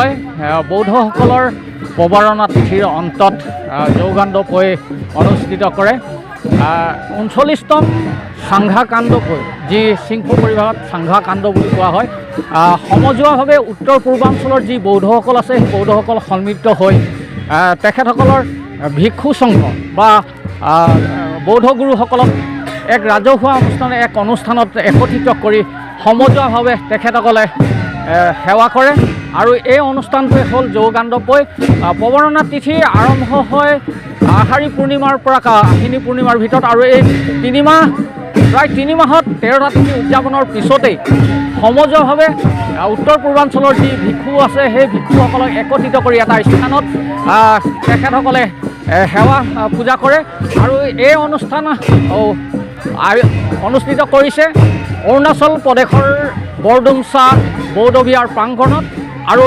হয় বৌদ্ধসকলৰ প্ৰবাৰণা তিথিৰ অন্তত যৌগাণ্ডকৈ অনুষ্ঠিত কৰে ঊনচল্লিছতম চাংঘা কাণ্ডকৈ যি চিংফু পৰিভাষাত চাংঘা কাণ্ড বুলি কোৱা হয় সমজুৱাভাৱে উত্তৰ পূৰ্বাঞ্চলৰ যি বৌদ্ধসকল আছে সেই বৌদ্ধসকল সন্মিলিত হৈ তেখেতসকলৰ ভিক্ষু সংঘ বা আহ, বৌদ্ধ গুৰুসকলক এক ৰাজহুৱা অনুষ্ঠানে এক অনুষ্ঠানত একত্ৰিত কৰি সমজুৱাভাৱে তেখেতসকলে সেৱা কৰে। আৰু এই অনুষ্ঠানটোৱে হ'ল যৌগাণ্ডপৈ প্ৰৱৰণা তিথি আৰম্ভ হয় আষাঢ়ী পূৰ্ণিমাৰ পৰা আহিনী পূৰ্ণিমাৰ ভিতৰত আৰু এই তিনিমাহ, প্ৰায় তিনি মাহত তেৰটা তিথি উদযাপনৰ পিছতেই সমজুৱাভাৱে উত্তৰ পূৰ্বাঞ্চলৰ যি ভিক্ষু আছে, সেই ভিক্ষুসকলক একত্ৰিত কৰি এটা স্থানত তেখেতসকলে সেৱা পূজা কৰে। আৰু এই অনুষ্ঠান অনুষ্ঠিত কৰিছে অৰুণাচল প্ৰদেশৰ বৰডুমচা বৌদ্ধ বিহাৰ প্ৰাংগণত। আৰু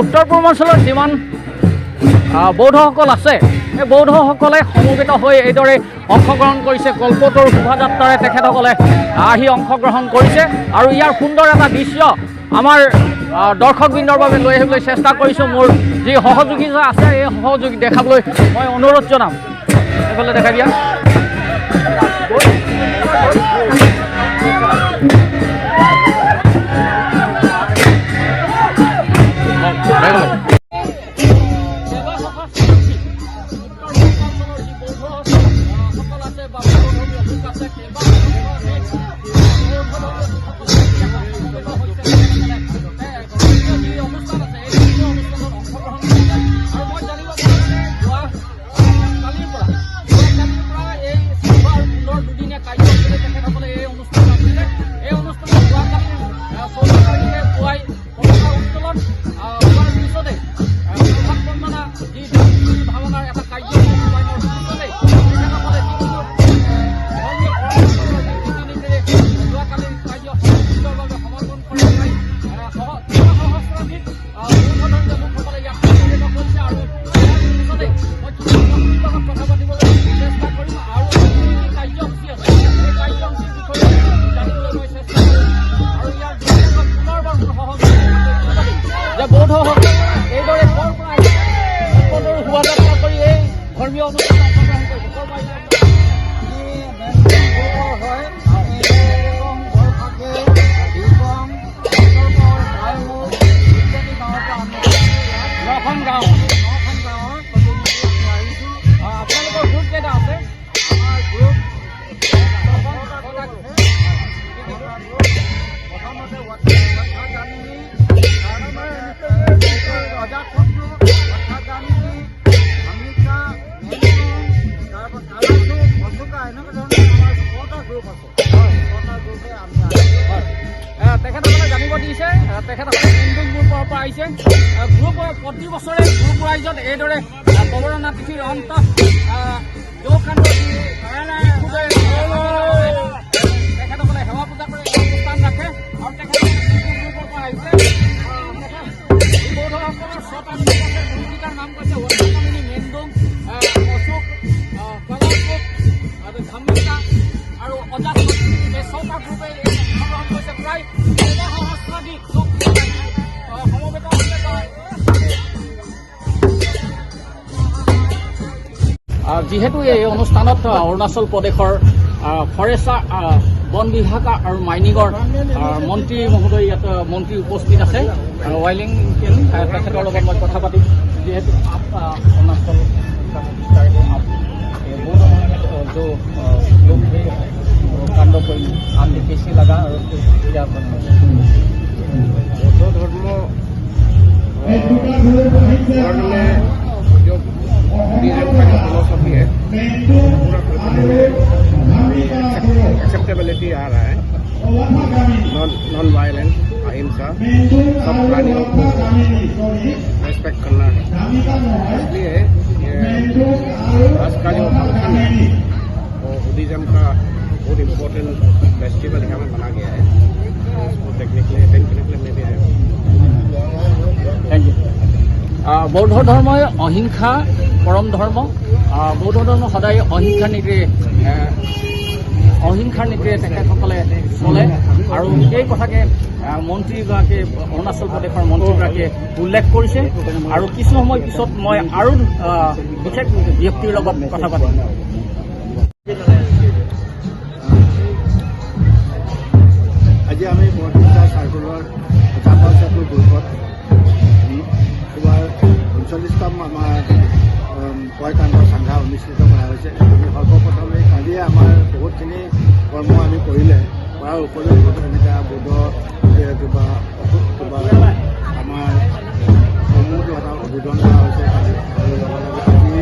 উত্তৰ পূৰ্বাঞ্চলৰ যিমান বৌদ্ধসকল আছে সেই বৌদ্ধসকলে সমবেত হৈ এইদৰে অংশগ্ৰহণ কৰিছে, কল্পতৰু শোভাযাত্ৰাৰে তেখেতসকলে, আহি অংশগ্ৰহণ কৰিছে। আৰু ইয়াৰ সুন্দৰ এটা দৃশ্য আমাৰ দৰ্শকবৃন্দৰ বাবে লৈ আহিবলৈ চেষ্টা কৰিছোঁ। মোৰ যি সহযোগী আছে, এই সহযোগী দেখাবলৈ মই অনুৰোধ জনাম। এইফালে দেখাই দিয়া। যে বৌদ্ধসকলে এইদৰে ক'ৰ পৰা কৰি এই ধৰ্মীয় অনুষ্ঠান অংশগ্ৰহণ কৰিছে তেখেতসকলে জানিব দিছে তেখেতসকলে হিন্দু গ্ৰুপৰ পৰা আহিছে। আহ, গ্ৰুপ প্ৰতি বছৰে গ্ৰুপ ৰাইজত এইদৰে প্ৰৱৰণা তিথিৰ অন্ত যিহেতু এই অনুষ্ঠানত অৰুণাচল প্ৰদেশৰ ফৰেষ্টাৰ বন বিভাগ আৰু মাইনিঙৰ মন্ত্ৰী মহোদয় ইয়াত মন্ত্ৰী উপস্থিত আছে। ৱাইলিং তেখেতৰ লগত মই কথা পাতিম। যিহেতু অৰুণাচল आपने कैसे लगा और क्या बनना बौद्ध धर्म में जो बुद्धिज्म का जो फिलोसफी है पूरा एक्सेप्टेबिलिटी आ रहा है। नॉन नॉन वायलेंस अहिंसा सब प्राणियों को रेस्पेक्ट करना है। इसलिए বৌদ্ধ ধৰ্মই অহিংসা পৰম ধৰ্ম। বৌদ্ধ ধৰ্ম সদায় অহিংসাৰ নীতিৰে অহিংসাৰ নীতিৰে তেখেতসকলে চলে। আৰু সেই কথাকে মন্ত্ৰীগৰাকীয়ে অৰুণাচল প্ৰদেশৰ মন্ত্ৰীগৰাকীয়ে উল্লেখ কৰিছে। আৰু কিছু সময় পিছত মই আৰু বিশেষ ব্যক্তিৰ লগত কথা পাতিম। ঊনচল্লিছতম আমাৰ কয়কাণ্ড চাংঘা অনুষ্ঠিত কৰা হৈছে। আমি সৰ্বপ্ৰথমে কালিয়ে আমাৰ বহুতখিনি কৰ্ম আমি কৰিলে কৰাৰ উপৰিও এনেকুৱা বৌদ্ধ কিবা কিবা আমাৰ সমূহটো এটা উদ্বোধন কৰা হৈছে আৰু লগে লগে আজি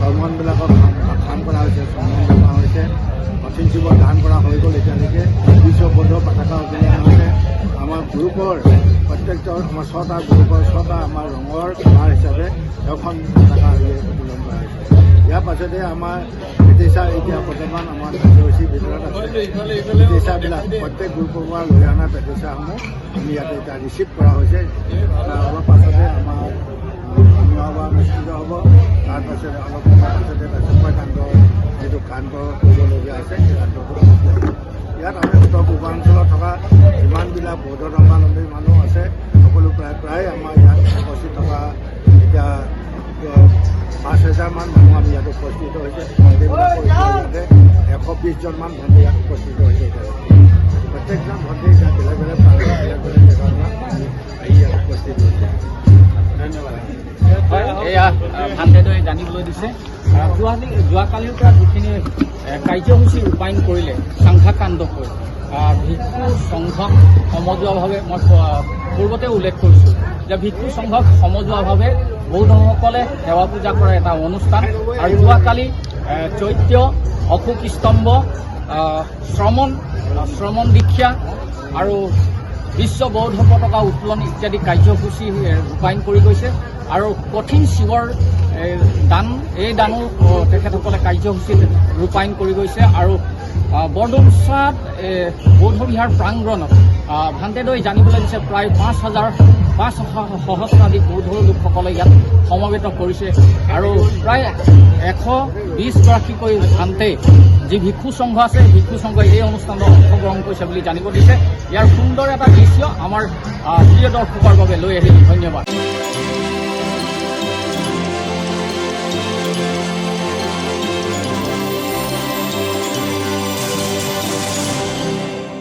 ধৰ্মনবিলাকক কাম কৰা হৈছে চন্দন জ্বলোৱা হৈছে। কঠিন জীৱন দান কৰা হৈ গ'ল এতিয়ালৈকে। বিশ্ব বৌদ্ধ পতাকা অভিযান গ্ৰুপৰ প্ৰত্যেকজন আমাৰ ছটা গ্ৰুপৰ, ছটা আমাৰ ৰঙৰ কালাৰ হিচাপে এখন পতাকা উত্তোলন কৰা হৈছে। ইয়াৰ পাছতে আমাৰ বিদেশা এতিয়া বৰ্তমান আমাৰ কাৰ্যসূচীৰ ভিতৰত আছে। পেটিচাবিলাক প্ৰত্যেক গ্ৰুপৰ পৰা লৈ অনা পেটিচাসমূহ আমি ইয়াতে এতিয়া ৰিচিভ কৰা হৈছে। অলপ পাছতে আমাৰ আমি অনুষ্ঠিত হ'ব। তাৰপাছতে অলপ সময় পাছতে ৰাজস্থান কাণ্ডৰ যিটো কাণ্ড কৰিবলগীয়া আছে, সেই কাণ্ডটো। ইয়াত আমি উত্তৰ পূৰ্বাঞ্চলত থকা যিমানবিলাক বৌদ্ধ ধৰ্মাৱলম্বী মানুহ আছে, সকলো প্ৰায় প্ৰায় আমাৰ ইয়াত উপস্থিত থকা এতিয়া পাঁচ হেজাৰমান মানুহ আমি ইয়াত উপস্থিত হৈছে। এশ বিছজনমান ভণ্টি ইয়াত উপস্থিত হৈছে। প্ৰত্যেকজন ভণ্টি বেলেগ বেলেগ এয়া ভান্তেদৰে জানিবলৈ দিছে। যোৱাকালি যোৱাকালিৰ পৰা যিখিনি কাৰ্যসূচী ৰূপায়ণ কৰিলে চাংঘা কাণ্ডকৈ ভিক্ষু সংঘক সমজুৱাভাৱে মই পূৰ্বতে উল্লেখ কৰিছোঁ যে ভিক্ষু সংঘক সমজুৱাভাৱে বৌদ্ধসকলে সেৱা পূজা কৰা এটা অনুষ্ঠান আৰু যোৱাকালি চৈত্য অশোক স্তম্ভ শ্ৰমণ শ্ৰমণ দীক্ষা আৰু বিশ্ব বৌদ্ধ পতাকা উত্তোলন ইত্যাদি কাৰ্যসূচী ৰূপায়ণ কৰি গৈছে। আৰু কঠিন শিৱৰ দান এই দানো তেখেতসকলে কাৰ্যসূচীত ৰূপায়ণ কৰি গৈছে আৰু এ, বৌদ্ধ বিহাৰ প্ৰাংগণত ভান্তেদৈ জানিবলৈ দিছে প্ৰায় পাঁচ হাজাৰ পাঁচ স- সহস্ৰাধিক বৌদ্ধ লোকসকলে ইয়াত সমবেত কৰিছে আৰু প্ৰায় এশ বিছগৰাকীকৈ ভান্তে যি ভিক্ষু সংঘ আছে ভিক্ষু সংঘই এই অনুষ্ঠানত অংশগ্ৰহণ কৰিছে বুলি জানিব দিছে। ইয়াৰ সুন্দৰ এটা দৃশ্য আমাৰ আ, প্ৰিয় দৰ্শকৰ বাবে লৈ ধন্যবাদ।